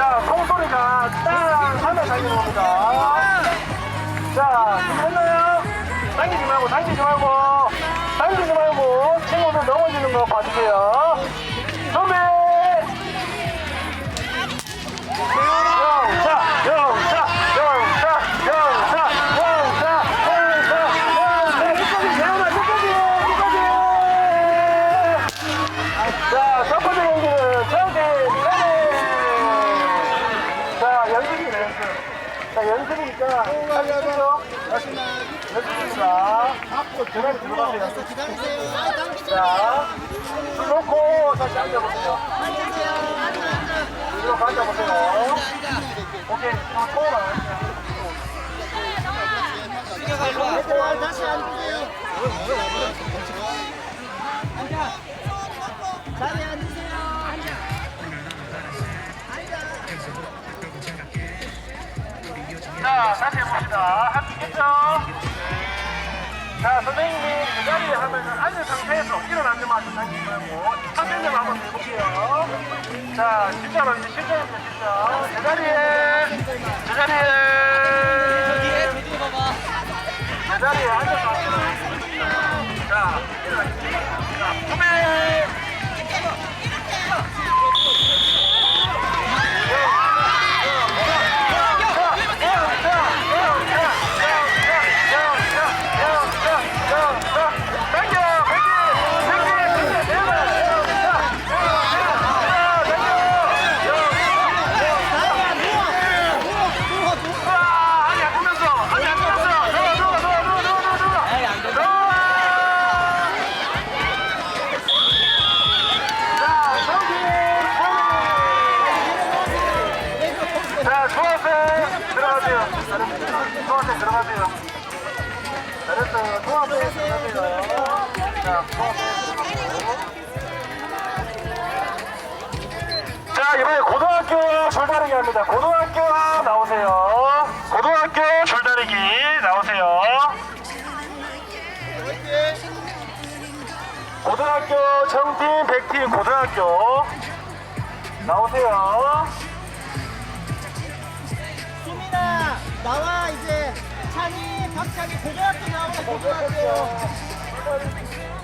자, 콩소리가 땅 하면 달리는 겁니다. 자, 준비됐나요? 당기지 말고, 당기지 말고, 당기지 말고, 친구들 넘어지는 거 봐주세요. 자, 연습이니까. 하시죠. 연습입니다. 그냥 들어가세요. 기다리세요. 자, 술 놓고 다시 앉아보세요. 이리로 앉아보세요. 오케이, 다 코어만. 다시 앉으세요. 자리에 자, 다시 해봅시다. 합치겠죠? 자, 선생님이 그 자리에 하면은 앉은 상태에서 일어나자마자 당기지 말고 상대점 한번 해볼게요. 자, 진짜로 이제 실전입니다, 진짜. 제자리에, 제자리에, 제자리에 앉아서. 자, 일어나겠습 자, 중학생 들어가세요. 중학생 들어가세요. 잘했어요. 중학생 들어가세요. 자, 중학생 들어가세요. 자, 이번에 고등학교 줄다리기 합니다. 고등학교 나오세요. 고등학교 줄다리기 나오세요. 고등학교 정팀, 백팀 고등학교 나오세요. 박찬이 고등학교 나오고 고등학교.